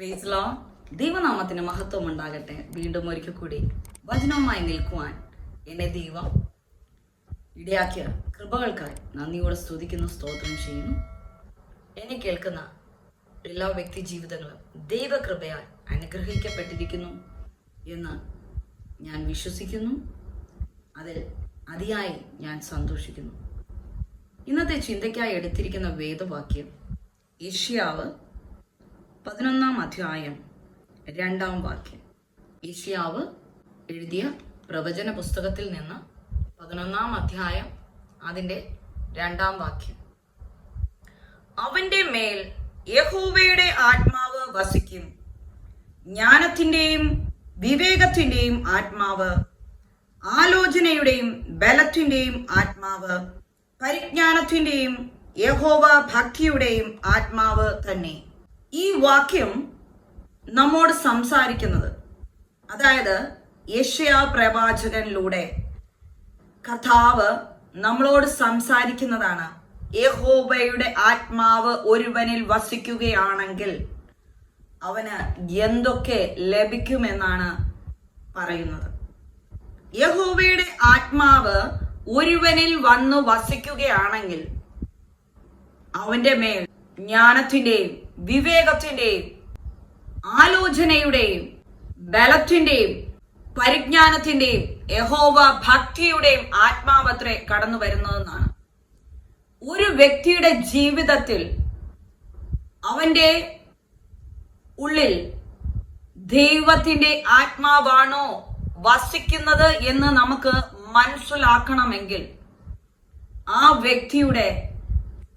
പ്രൈസ്ലോ ദൈവനാമത്തിന് മഹത്വം ഉണ്ടാകട്ടെ. വീണ്ടും ഒരിക്കൽ കൂടി വചനവുമായി നിൽക്കുവാൻ എന്നെ ദൈവം ഇടയാക്കിയ കൃപകൾക്കായി നന്ദിയോടെ സ്തുതിക്കുന്നു സ്തോത്രം ചെയ്യുന്നു. എന്നെ കേൾക്കുന്ന എല്ലാ വ്യക്തി ജീവിതങ്ങളും ദൈവകൃപയാൽ അനുഗ്രഹിക്കപ്പെട്ടിരിക്കുന്നു എന്ന് ഞാൻ വിശ്വസിക്കുന്നു. അതിൽ അതിയായി ഞാൻ സന്തോഷിക്കുന്നു. ഇന്നത്തെ ചിന്തയ്ക്കായി എടുത്തിരിക്കുന്ന വേദവാക്യം ഏഷ്യാവ് പതിനൊന്നാം അധ്യായം രണ്ടാം വാക്യം. ഈഷ്യാവ് എഴുതിയ പ്രവചന പുസ്തകത്തിൽ നിന്ന് പതിനൊന്നാം അധ്യായം അതിന്റെ രണ്ടാം വാക്യം. അവന്റെ മേൽ യഹോവയുടെ ആത്മാവ് വസിക്കും. ജ്ഞാനത്തിന്റെയും വിവേകത്തിന്റെയും ആത്മാവ് ആലോചനയുടെയും ബലത്തിന്റെയും ആത്മാവ് പരിജ്ഞാനത്തിന്റെയും യഹോവ ഭക്തിയുടെയും ആത്മാവ് തന്നെ. ഈ വാക്യം നമ്മോട് സംസാരിക്കുന്നത്. അതായത് യഷ്യാ പ്രവാചകനിലൂടെ കഥാവ് നമ്മളോട് സംസാരിക്കുന്നതാണ്. യഹോബയുടെ ആത്മാവ് ഒരുവനിൽ വസിക്കുകയാണെങ്കിൽ അവന് എന്തൊക്കെ ലഭിക്കുമെന്നാണ് പറയുന്നത്. യഹോവയുടെ ആത്മാവ് ഒരുവനിൽ വന്നു വസിക്കുകയാണെങ്കിൽ അവന്റെ മേൽ ജ്ഞാനത്തിന്റെയും വിവേകത്തിന്റെയും ആലോചനയുടെയും ബലത്തിന്റെയും പരിജ്ഞാനത്തിന്റെയും യഹോവ ഭക്തിയുടെയും ആത്മാവത്രേ കടന്നു വരുന്നതെന്നാണ്. ഒരു വ്യക്തിയുടെ ജീവിതത്തിൽ അവന്റെ ഉള്ളിൽ ദൈവത്തിന്റെ ആത്മാവാണോ വസിക്കുന്നത് എന്ന് നമുക്ക് മനസ്സിലാക്കണമെങ്കിൽ ആ വ്യക്തിയുടെ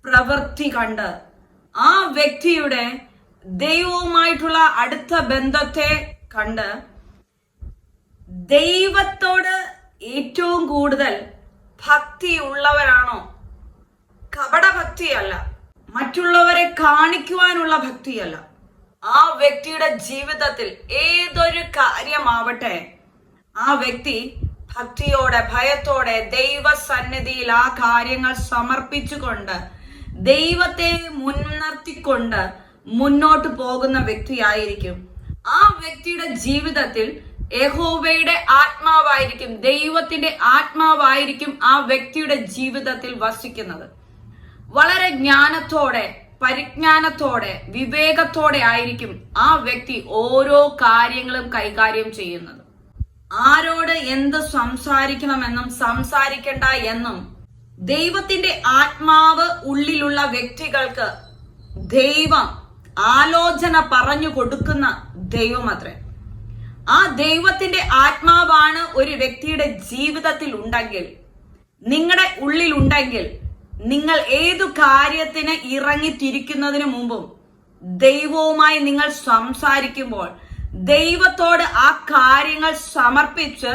പ്രവൃത്തി കണ്ട് ആ വ്യക്തിയുടെ ദൈവവുമായിട്ടുള്ള അടുത്ത ബന്ധത്തെ കണ്ട് ദൈവത്തോട് ഏറ്റവും കൂടുതൽ ഭക്തി ഉള്ളവരാണോ? കപട ഭക്തിയല്ല. മറ്റുള്ളവരെ കാണിക്കുവാനുള്ള ഭക്തിയല്ല. ആ വ്യക്തിയുടെ ജീവിതത്തിൽ ഏതൊരു കാര്യമാവട്ടെ ആ വ്യക്തി ഭക്തിയോടെ ഭയത്തോടെ ദൈവസന്നിധിയിൽ ആ കാര്യങ്ങൾ സമർപ്പിച്ചുകൊണ്ട് ദൈവത്തെ മുൻനിർത്തിക്കൊണ്ട് മുന്നോട്ട് പോകുന്ന വ്യക്തിയായിരിക്കും. ആ വ്യക്തിയുടെ ജീവിതത്തിൽ യഹോവയുടെ ആത്മാവായിരിക്കും ദൈവത്തിന്റെ ആത്മാവായിരിക്കും ആ വ്യക്തിയുടെ ജീവിതത്തിൽ വസിക്കുന്നത്. വളരെ ജ്ഞാനത്തോടെ പരിജ്ഞാനത്തോടെ വിവേകത്തോടെ ആയിരിക്കും ആ വ്യക്തി ഓരോ കാര്യങ്ങളും കൈകാര്യം ചെയ്യുന്നത്. ആരോട് എന്ത് സംസാരിക്കണമെന്നും സംസാരിക്കണ്ട എന്നും ദൈവത്തിന്റെ ആത്മാവ് ഉള്ളിലുള്ള വ്യക്തികൾക്ക് ദൈവം ആലോചന പറഞ്ഞു കൊടുക്കുന്ന ദൈവം അത്ര. ആ ദൈവത്തിന്റെ ആത്മാവാണ് ഒരു വ്യക്തിയുടെ ജീവിതത്തിൽ ഉണ്ടെങ്കിൽ നിങ്ങളുടെ ഉള്ളിൽ ഉണ്ടെങ്കിൽ നിങ്ങൾ ഏതു കാര്യത്തിന് ഇറങ്ങിത്തിരിക്കുന്നതിന് മുമ്പും ദൈവവുമായി നിങ്ങൾ സംസാരിക്കുമ്പോൾ ദൈവത്തോട് ആ കാര്യങ്ങൾ സമർപ്പിച്ച്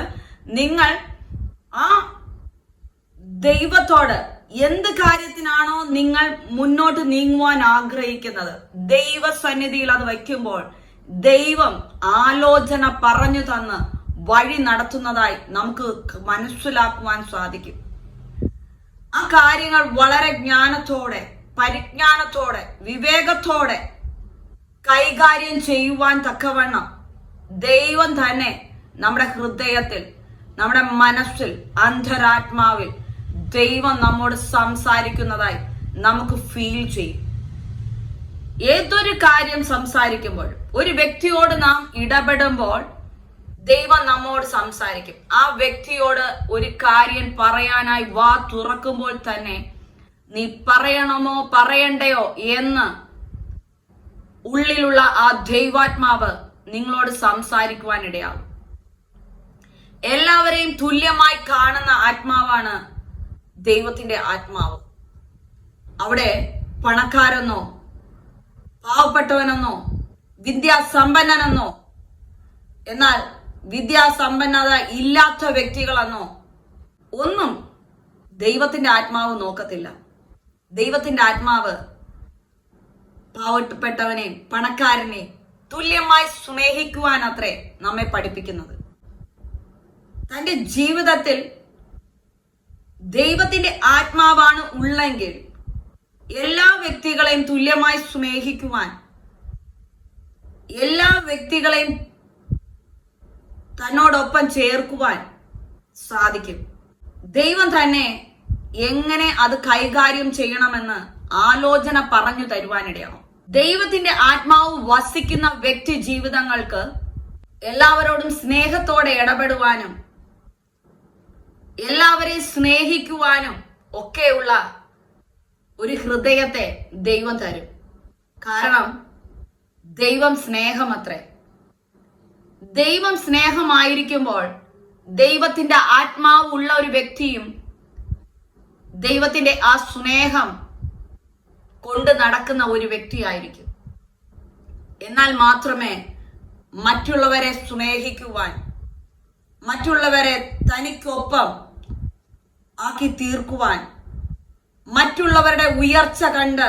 നിങ്ങൾ ആ ദൈവത്തോട് എന്ത് കാര്യത്തിനാണോ നിങ്ങൾ മുന്നോട്ട് നീങ്ങുവാൻ ആഗ്രഹിക്കുന്നത്? ദൈവസന്നിധിയിൽ അത് വയ്ക്കുമ്പോൾ ദൈവം ആലോചന പറഞ്ഞു തന്ന് വഴി നടത്തുന്നതായി നമുക്ക് മനസ്സിലാക്കുവാൻ സാധിക്കും. ആ കാര്യങ്ങൾ വളരെ ജ്ഞാനത്തോടെ പരിജ്ഞാനത്തോടെ വിവേകത്തോടെ കൈകാര്യം ചെയ്യുവാൻ തക്കവണ്ണം ദൈവം തന്നെ നമ്മുടെ ഹൃദയത്തിൽ നമ്മുടെ മനസ്സിൽ അന്ധരാത്മാവിൽ ദൈവം നമ്മോട് സംസാരിക്കുന്നതായി നമുക്ക് ഫീൽ ചെയ്യും. ഏതൊരു കാര്യം സംസാരിക്കുമ്പോൾ ഒരു വ്യക്തിയോട് നാം ഇടപെടുമ്പോൾ ദൈവം നമ്മോട് സംസാരിക്കും. ആ വ്യക്തിയോട് ഒരു കാര്യം പറയാനായി വാ തുറക്കുമ്പോൾ തന്നെ നീ പറയണമോ പറയണ്ടയോ? എന്ന് ഉള്ളിലുള്ള ആ ദൈവാത്മാവ് നിങ്ങളോട് സംസാരിക്കുവാനിടയാവും എല്ലാവരെയും തുല്യമായി കാണുന്ന ആത്മാവാണ് ദൈവത്തിന്റെ ആത്മാവ്. അവിടെ പണക്കാരെന്നോ പാവപ്പെട്ടവനെന്നോ വിദ്യാസമ്പന്നനെന്നോ എന്നാൽ വിദ്യാസമ്പന്നത ഇല്ലാത്ത വ്യക്തികളെന്നോ ഒന്നും ദൈവത്തിന്റെ ആത്മാവ് നോക്കത്തില്ല. ദൈവത്തിന്റെ ആത്മാവ് പാവപ്പെട്ടവനെ പണക്കാരനെ തുല്യമായി സ്നേഹിക്കുവാനത്രേ നമ്മെ പഠിപ്പിക്കുന്നത്. തന്റെ ജീവിതത്തിൽ ദൈവത്തിന്റെ ആത്മാവാണ് ഉള്ളെങ്കിൽ എല്ലാ വ്യക്തികളെയും തുല്യമായി സ്നേഹിക്കുവാൻ എല്ലാ വ്യക്തികളെയും തന്നോടൊപ്പം ചേർക്കുവാൻ സാധിക്കും. ദൈവം തന്നെ എങ്ങനെ അത് കൈകാര്യം ചെയ്യണമെന്ന് ആലോചന പറഞ്ഞു തരുവാനിടയാവും ദൈവത്തിന്റെ ആത്മാവ് വസിക്കുന്ന വ്യക്തി ജീവിതങ്ങൾക്ക് എല്ലാവരോടും സ്നേഹത്തോടെ ഇടപെടുവാനും എല്ലാവരെയും സ്നേഹിക്കുവാനും ഒക്കെയുള്ള ഒരു ഹൃദയത്തെ ദൈവം തരും. കാരണം ദൈവം സ്നേഹമത്രേ. ദൈവം സ്നേഹമായിരിക്കുമ്പോൾ ദൈവത്തിന്റെ ആത്മാവ് ഉള്ള ഒരു വ്യക്തിയും ദൈവത്തിന്റെ ആ സ്നേഹം കൊണ്ട് നടക്കുന്ന ഒരു വ്യക്തിയായിരിക്കും. എന്നാൽ മാത്രമേ മറ്റുള്ളവരെ സ്നേഹിക്കുവാൻ മറ്റുള്ളവരെ തനിക്കൊപ്പം ആക്കി തീർക്കുവാൻ മറ്റുള്ളവരുടെ ഉയർച്ച കണ്ട്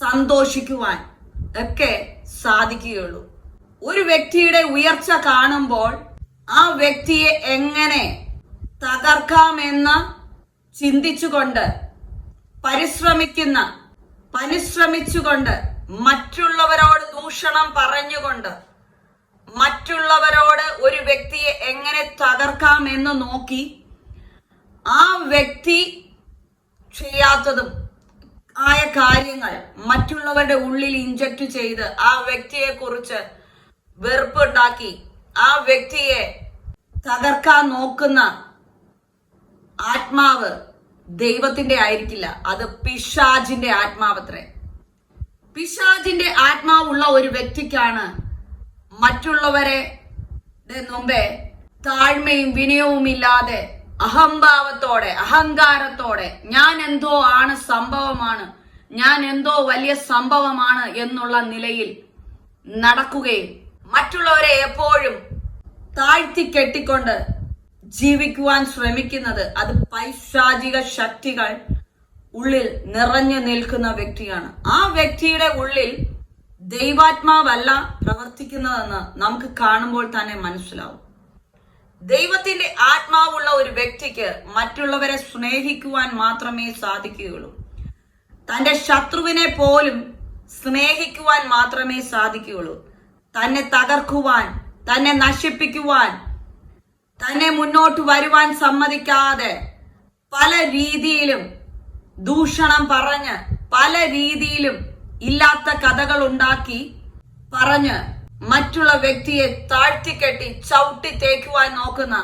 സന്തോഷിക്കുവാൻ ഒക്കെ സാധിക്കുകയുള്ളൂ. ഒരു വ്യക്തിയുടെ ഉയർച്ച കാണുമ്പോൾ ആ വ്യക്തിയെ എങ്ങനെ തകർക്കാമെന്ന് ചിന്തിച്ചുകൊണ്ട് പരിശ്രമിക്കുന്ന പരിശ്രമിച്ചുകൊണ്ട് മറ്റുള്ളവരോട് ദൂഷണം പറഞ്ഞുകൊണ്ട് മറ്റുള്ളവരോട് ഒരു വ്യക്തിയെ എങ്ങനെ തകർക്കാമെന്ന് നോക്കി ആ വ്യക്തി ചെയ്യാത്തതും ആയ കാര്യങ്ങൾ മറ്റുള്ളവരുടെ ഉള്ളിൽ ഇഞ്ചക്ട് ചെയ്ത് ആ വ്യക്തിയെ കുറിച്ച് വെറുപ്പുണ്ടാക്കി ആ വ്യക്തിയെ തകർക്കാൻ നോക്കുന്ന ആത്മാവ് ദൈവത്തിന്റെ ആയിരിക്കില്ല. അത് പിശാജിന്റെ ആത്മാവത്രേ പിശാജിന്റെ ആത്മാവുള്ള ഒരു വ്യക്തിക്കാണ് മറ്റുള്ളവരെ മുമ്പേ താഴ്മയും വിനയവും ഇല്ലാതെ അഹംഭാവത്തോടെ അഹങ്കാരത്തോടെ ഞാൻ എന്തോ ആണ് സംഭവമാണ് ഞാൻ എന്തോ വലിയ സംഭവമാണ് എന്നുള്ള നിലയിൽ നടക്കുകയും മറ്റുള്ളവരെ എപ്പോഴും താഴ്ത്തി കെട്ടിക്കൊണ്ട് ജീവിക്കുവാൻ ശ്രമിക്കുന്നത് അത് പൈശാചിക ശക്തികൾ ഉള്ളിൽ നിറഞ്ഞു നിൽക്കുന്ന വ്യക്തിയാണ്. ആ വ്യക്തിയുടെ ഉള്ളിൽ ദൈവാത്മാവല്ല പ്രവർത്തിക്കുന്നതെന്ന് നമുക്ക് കാണുമ്പോൾ തന്നെ മനസ്സിലാവും. ദൈവത്തിന്റെ ആത്മാവുള്ള ഒരു വ്യക്തിക്ക് മറ്റുള്ളവരെ സ്നേഹിക്കുവാൻ മാത്രമേ സാധിക്കുകയുള്ളൂ. തന്റെ ശത്രുവിനെ പോലും സ്നേഹിക്കുവാൻ മാത്രമേ സാധിക്കുകയുള്ളൂ. തന്നെ തകർക്കുവാൻ തന്നെ നശിപ്പിക്കുവാൻ തന്നെ മുന്നോട്ട് വരുവാൻ സമ്മതിക്കാതെ പല രീതിയിലും ദൂഷണം പറഞ്ഞ് പല രീതിയിലും ഇല്ലാത്ത കഥകൾ ഉണ്ടാക്കി പറഞ്ഞ് മറ്റുള്ള വ്യക്തിയെ താഴ്ത്തിക്കെട്ടി ചവിട്ടി തേക്കുവാൻ നോക്കുന്ന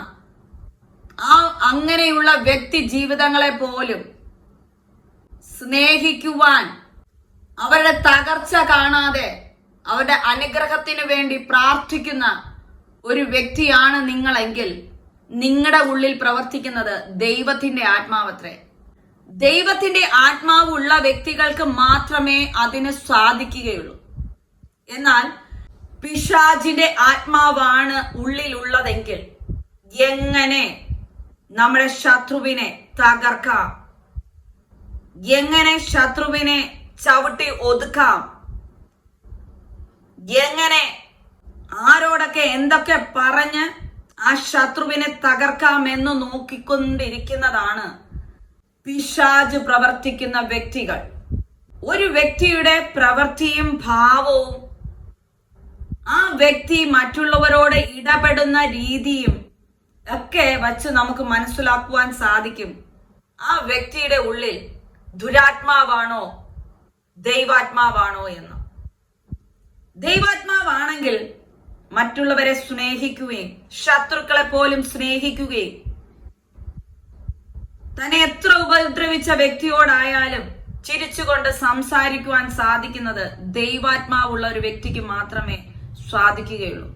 ആ അങ്ങനെയുള്ള വ്യക്തി ജീവിതങ്ങളെ പോലും സ്നേഹിക്കുവാൻ അവരുടെ തകർച്ച കാണാതെ അവരുടെ അനുഗ്രഹത്തിന് വേണ്ടി പ്രാർത്ഥിക്കുന്ന ഒരു വ്യക്തിയാണ് നിങ്ങളെങ്കിൽ നിങ്ങളുടെ ഉള്ളിൽ പ്രവർത്തിക്കുന്നത് ദൈവത്തിന്റെ ആത്മാവത്രേ. ദൈവത്തിന്റെ ആത്മാവുള്ള വ്യക്തികൾക്ക് മാത്രമേ അതിന് സാധിക്കുകയുള്ളൂ. എന്നാൽ പിശാജിന്റെ ആത്മാവാണ് ഉള്ളിലുള്ളതെങ്കിൽ എങ്ങനെ നമ്മുടെ ശത്രുവിനെ തകർക്കാം? എങ്ങനെ ശത്രുവിനെ ചവിട്ടി ഒതുക്കാം? എങ്ങനെ ആരോടൊക്കെ എന്തൊക്കെ പറഞ്ഞ് ആ ശത്രുവിനെ തകർക്കാം എന്ന് നോക്കിക്കൊണ്ടിരിക്കുന്നതാണ് പിശാജ് പ്രവർത്തിക്കുന്ന വ്യക്തികൾ. ഒരു വ്യക്തിയുടെ പ്രവൃത്തിയും ഭാവവും വ്യക്തി മറ്റുള്ളവരോട് ഇടപെടുന്ന രീതിയും ഒക്കെ വച്ച് നമുക്ക് മനസ്സിലാക്കുവാൻ സാധിക്കും. ആ വ്യക്തിയുടെ ഉള്ളിൽ ദുരാത്മാവാണോ ദൈവാത്മാവാണോ എന്ന്. ദൈവാത്മാവാണെങ്കിൽ മറ്റുള്ളവരെ സ്നേഹിക്കുകയും ശത്രുക്കളെ പോലും സ്നേഹിക്കുകയും തന്നെ എത്ര ഉപദ്രവിച്ച വ്യക്തിയോടായാലും ചിരിച്ചുകൊണ്ട് സംസാരിക്കുവാൻ സാധിക്കുന്നത് ദൈവാത്മാവുള്ള ഒരു വ്യക്തിക്ക് മാത്രമേ സാധിക്കുകയുള്ളൂ.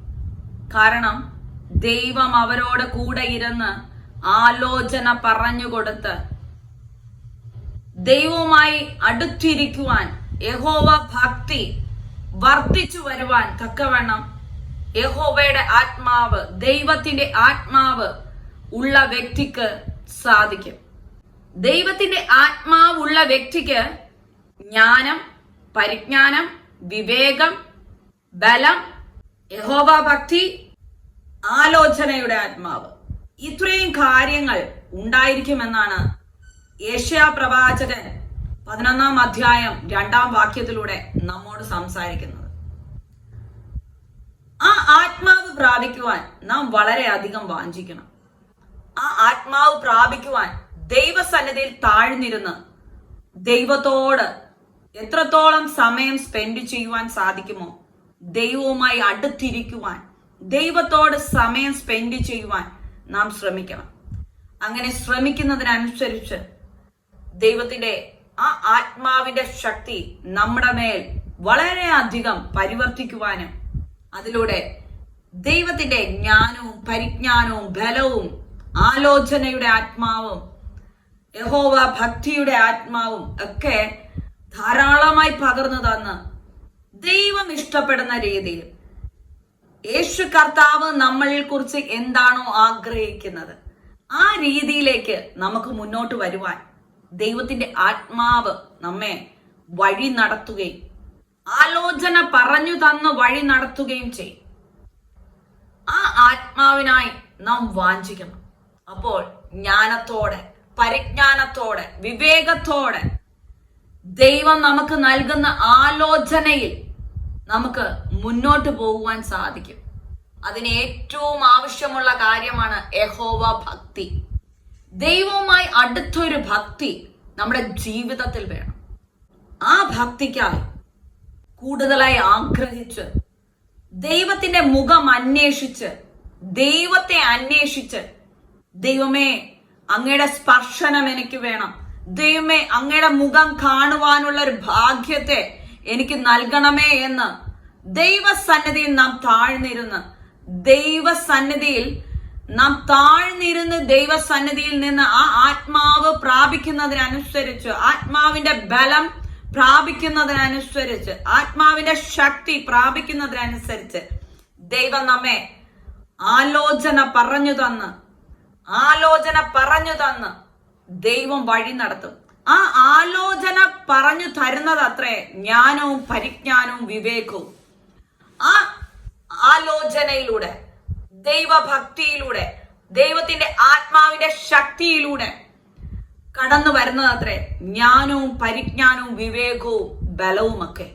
കാരണം ദൈവം അവരോട് കൂടെ ഇരുന്ന് ആലോചന പറഞ്ഞു കൊടുത്ത് ദൈവവുമായി അടുത്തിരിക്കുവാൻ യഹോവ ഭക്തി വർദ്ധിച്ചു വരുവാൻ തക്കവണ്ണം യഹോവയുടെ ആത്മാവ് ദൈവത്തിന്റെ ആത്മാവ് ഉള്ള വ്യക്തിക്ക് സാധിക്കും. ദൈവത്തിന്റെ ആത്മാവുള്ള വ്യക്തിക്ക് ജ്ഞാനം പരിജ്ഞാനം വിവേകം ബലം യഹോവ ഭക്തി ആലോചനയുടെ ആത്മാവ്. ഇത്രയും കാര്യങ്ങൾ ഉണ്ടായിരിക്കുമെന്നാണ് ഏഷ്യാ പ്രവാചകൻ പതിനൊന്നാം അധ്യായം രണ്ടാം വാക്യത്തിലൂടെ നമ്മോട് സംസാരിക്കുന്നത്. ആ ആത്മാവ് പ്രാപിക്കുവാൻ നാം വളരെയധികം വാഞ്ചിക്കണം. ആ ആത്മാവ് പ്രാപിക്കുവാൻ ദൈവസന്നിധിയിൽ താഴ്ന്നിരുന്ന് ദൈവത്തോട് എത്രത്തോളം സമയം സ്പെൻഡ് ചെയ്യുവാൻ സാധിക്കുമോ ദൈവവുമായി അടുത്തിരിക്കുവാൻ ദൈവത്തോട് സമയം സ്പെൻഡ് ചെയ്യുവാൻ നാം ശ്രമിക്കണം. അങ്ങനെ ശ്രമിക്കുന്നതിനനുസരിച്ച് ദൈവത്തിന്റെ ആ ആത്മാവിന്റെ ശക്തി നമ്മുടെ മേൽ വളരെയധികം പരിവർത്തിക്കുവാനും അതിലൂടെ ദൈവത്തിന്റെ ജ്ഞാനവും പരിജ്ഞാനവും ബലവും ആലോചനയുടെ ആത്മാവും യഹോവ ഭക്തിയുടെ ആത്മാവും ഒക്കെ ധാരാളമായി പകർന്നു തന്ന് ദൈവം ഇഷ്ടപ്പെടുന്ന രീതിയിൽ. യേശു കർത്താവ് നമ്മളിൽ കുറിച്ച് എന്താണോ ആഗ്രഹിക്കുന്നത് ആ രീതിയിലേക്ക് നമുക്ക് മുന്നോട്ട് വരുവാൻ ദൈവത്തിന്റെ ആത്മാവ് നമ്മെ വഴി നടത്തുകയും ആലോചന പറഞ്ഞു തന്ന് വഴി നടത്തുകയും ചെയ്യും. ആ ആത്മാവിനായി നാം വാഞ്ചിക്കണം. അപ്പോൾ ജ്ഞാനത്തോടെ പരിജ്ഞാനത്തോടെ വിവേകത്തോടെ ദൈവം നമുക്ക് നൽകുന്ന ആലോചനയിൽ നമുക്ക് മുന്നോട്ട് പോകുവാൻ സാധിക്കും. അതിന് ഏറ്റവും ആവശ്യമുള്ള കാര്യമാണ് യഹോവ ഭക്തി. ദൈവവുമായി അടുത്തൊരു ഭക്തി നമ്മുടെ ജീവിതത്തിൽ വേണം. ആ ഭക്തിക്കായി കൂടുതലായി ആഗ്രഹിച്ച് ദൈവത്തിന്റെ മുഖം അന്വേഷിച്ച് ദൈവത്തെ അന്വേഷിച്ച് ദൈവമേ അങ്ങയുടെ സ്പർശനം എനിക്ക് വേണം. ദൈവമേ അങ്ങയുടെ മുഖം കാണുവാനുള്ള ഒരു ഭാഗ്യത്തെ എനിക്ക് നൽകണമേ എന്ന് ദൈവസന്നിധിയിൽ നാം താഴ്ന്നിരുന്ന് ദൈവസന്നിധിയിൽ നാം താഴ്ന്നിരുന്ന് ദൈവസന്നിധിയിൽ നിന്ന് ആ ആത്മാവ് പ്രാപിക്കുന്നതിനനുസരിച്ച് ആത്മാവിന്റെ ബലം പ്രാപിക്കുന്നതിനനുസരിച്ച് ആത്മാവിന്റെ ശക്തി പ്രാപിക്കുന്നതിനനുസരിച്ച് ദൈവം നമ്മെ ആലോചന പറഞ്ഞു തന്ന് ആലോചന പറഞ്ഞു തന്ന് ദൈവം വഴി നടത്തും. ആ ആലോചന പറഞ്ഞു തരുന്നത് അത്രേ ജ്ഞാനവും പരിജ്ഞാനവും വിവേകവും. ആ ആലോചനയിലൂടെ ദൈവഭക്തിയിലൂടെ ദൈവത്തിന്റെ ആത്മാവിന്റെ ശക്തിയിലൂടെ കടന്നു വരുന്നത് അത്രേ ജ്ഞാനവും പരിജ്ഞാനവും വിവേകവും ബലവുമൊക്കെ.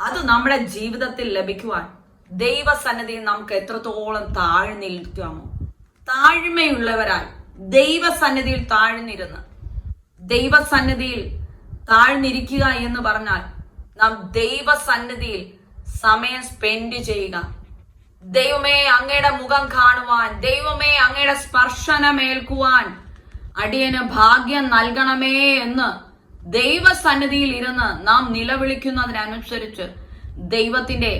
അത് നമ്മുടെ ജീവിതത്തിൽ ലഭിക്കുവാൻ ദൈവസന്നിധിയിൽ നമുക്ക് എത്രത്തോളം താഴ്ന്നിരിക്കാമോ. താഴ്മയുള്ളവരായി ദൈവസന്നിധിയിൽ താഴ്ന്നിരുന്ന് ദൈവസന്നിധിയിൽ താഴ്ന്നിരിക്കുക എന്ന് പറഞ്ഞാൽ നാം ദൈവസന്നിധിയിൽ സമയം സ്പെൻഡ് ചെയ്യുക. ദൈവമേ അങ്ങയുടെ മുഖം കാണുവാൻ ദൈവമേ അങ്ങയുടെ സ്പർശനമേൽക്കുവാൻ അടിയന് ഭാഗ്യം നൽകണമേ എന്ന് ദൈവസന്നിധിയിൽ ഇരുന്ന് നാം നിലവിളിക്കുന്നതിനനുസരിച്ച് ദൈവത്തിന്റെ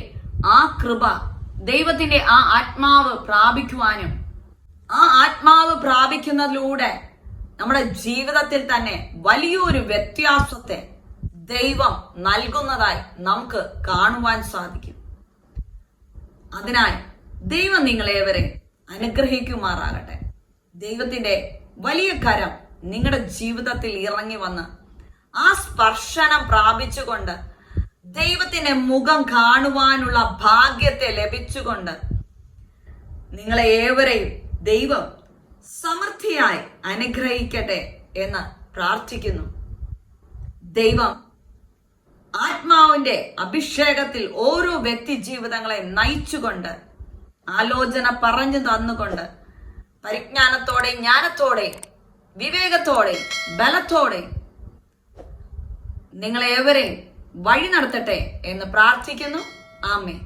ആ കൃപ ദൈവത്തിന്റെ ആ ആത്മാവ് പ്രാപിക്കുവാനും ആ ആത്മാവ് പ്രാപിക്കുന്നതിലൂടെ നമ്മുടെ ജീവിതത്തിൽ തന്നെ വലിയൊരു വ്യത്യാസത്തെ ദൈവം നൽകുന്നതായി നമുക്ക് കാണുവാൻ സാധിക്കും. അതിനാൽ ദൈവം നിങ്ങളേവരെ അനുഗ്രഹിക്കുമാറാകട്ടെ. ദൈവത്തിന്റെ വലിയ കരം നിങ്ങളുടെ ജീവിതത്തിൽ ഇറങ്ങി വന്ന് ആ സ്പർശനം പ്രാപിച്ചുകൊണ്ട് ദൈവത്തിന്റെ മുഖം കാണുവാനുള്ള ഭാഗ്യത്തെ ലഭിച്ചുകൊണ്ട് നിങ്ങളെ ഏവരെയും ദൈവം സമൃദ്ധിയായി അനുഗ്രഹിക്കട്ടെ എന്ന് പ്രാർത്ഥിക്കുന്നു. ദൈവം ആത്മാവിന്റെ അഭിഷേകത്തിൽ ഓരോ വ്യക്തി ജീവിതങ്ങളെ നയിച്ചുകൊണ്ട് ആലോചന പറഞ്ഞു തന്നുകൊണ്ട് പരിജ്ഞാനത്തോടെ ജ്ഞാനത്തോടെ വിവേകത്തോടെ ബലത്തോടെ നിങ്ങളെ നിങ്ങളേവരെയും വഴി നടത്തട്ടെ എന്ന് പ്രാർത്ഥിക്കുന്നു. ആമേ